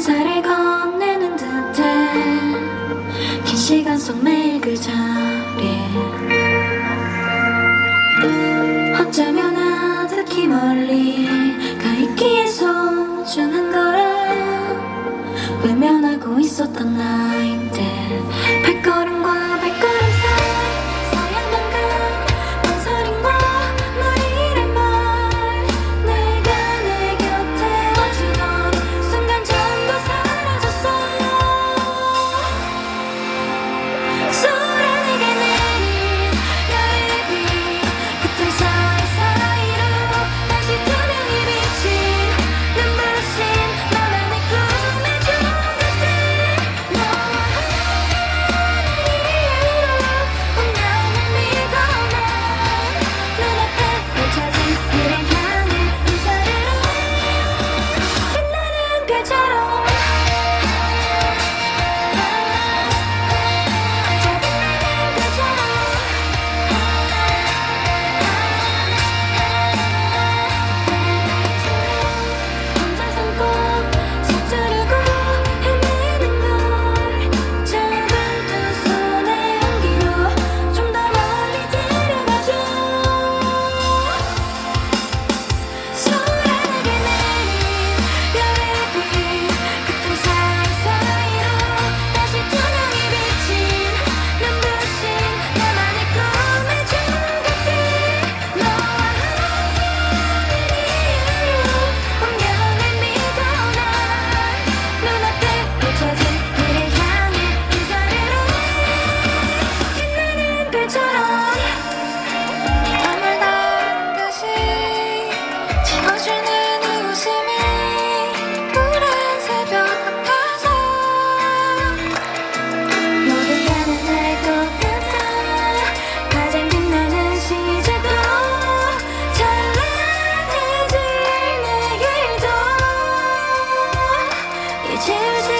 인사를 건네는 듯해 긴 시간 속 매일 그 자리에 어쩌면 아득히 멀리 가 있기에 소중한 거라 외면하고 있었던 나 姐姐